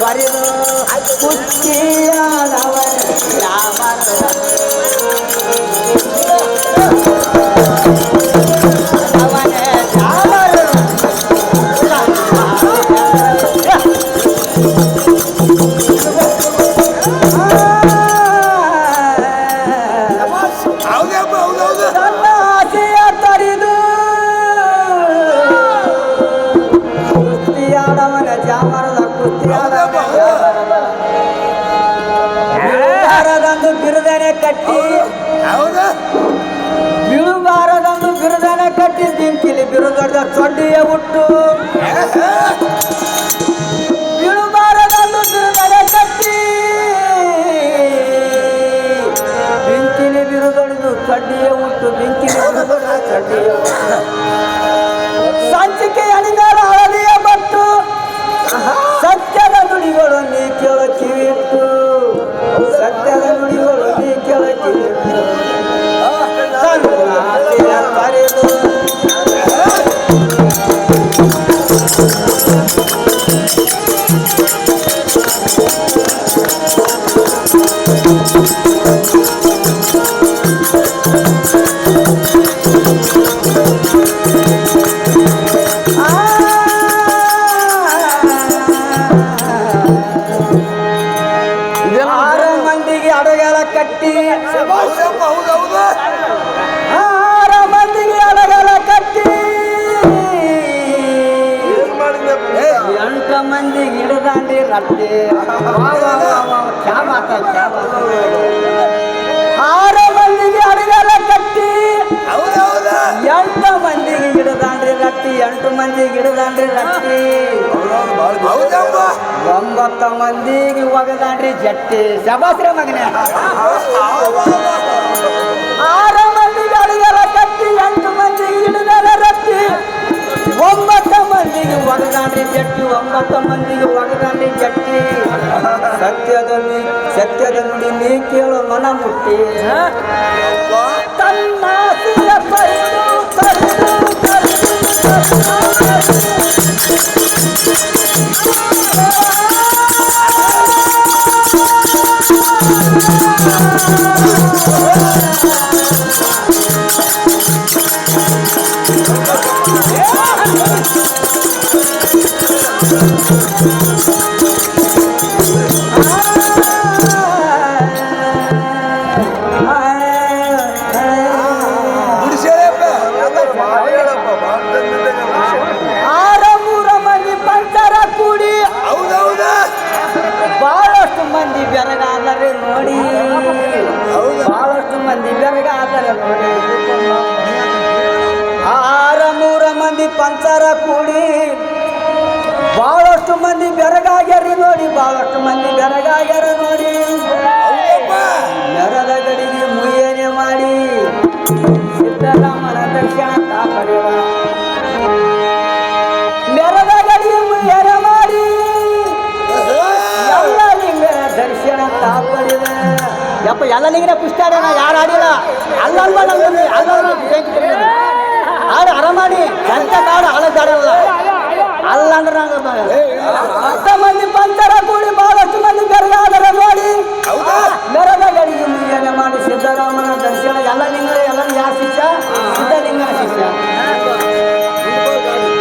பரிவு குச்சியானவன் ராமன் ಬಿಳುಬಾರದಂದು ಬಿರುದನೆ ಕಟ್ಟಿ. ಹೌದು. ಬಿಳುಬಾರದಂದು ಬಿರುದನೆ ಕಟ್ಟಿ. ಬೆಂಕಿಲಿ ಬಿರುದೊಡ್ಡ ಚೊಡ್ಡಿಯ ಹುಟ್ಟು. ಆರು ಮಂದಿಗೆ ಎಂಟು ಮಂದಿಗೆ ಗಿಡದಾಂಡ್ರಿ ರಟ್ಟಿ ಎಂಟು ಮಂದಿಗೆ ಗಿಡದಾಂಡ್ರಿ ರಟ್ಟಿ ಒಂಬತ್ತು ಮಂದಿಗೆ ಒಗದಾಂಡ್ರಿ ಜಟ್ಟಿ. ಶಬಾಸ್ರ ಮಗನೇ. ಸತ್ಯದ ನಿ- ಸತ್ಯದ ನುಡಿ ನೀ ಕೇಳು ಮನ ಮುಟ್ಟಿ. ತನ್ನ ಆರ ಮೂರ ಮಂದಿ ಪಂಚರ ಕೂಡಿ ಬಹಳಷ್ಟು ಮಂದಿ ಬೆರಗಾಗ್ಯಾರಿ ನೋಡಿ ಬಹಳಷ್ಟು ಮಂದಿ ಬೆರಗಾಗ್ಯಾರ. ಯಪ್ಪ ಎಲ್ಲ ಲಿಂಗನ ಪುಸ್ತಕ ಯಾರು ಆಡಿಲ್ಲ ಅಲ್ಲಲ್ವ ನಮ್ಗೆ ಅಲ್ಲಲ್ವ ಆಡು ಆರಾಮಾಡಿ ಎಂತ ಕಾಡು ಹಳದಾಡಲ್ಲ ಅಲ್ಲ ಅಂದ್ರೆ ನಂಗೆ ಹತ್ತ ಮಂದಿ ಪಂಚರ ಕೂಡಿ ಬಹಳಷ್ಟು ಮಂದಿ ಬೆರಗಾದರ ನೋಡಿ ಹೌದಾ ಮೆರದ ಗಡಿಗೆ ಮುಗಿಯನೆ ಮಾಡಿ ಸಿದ್ದರಾಮನ ದರ್ಶನ ಎಲ್ಲ ಲಿಂಗ ಎಲ್ಲ ಯಾರ ಶಿಷ್ಯ ಸಿದ್ಧಲಿಂಗನ ಶಿಷ್ಯ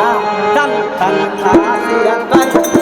ಆ, ತನ್ ತನ್ನ ಆಸೆಯ ತರಿ- ತನ್ನ ಆಸೆಯ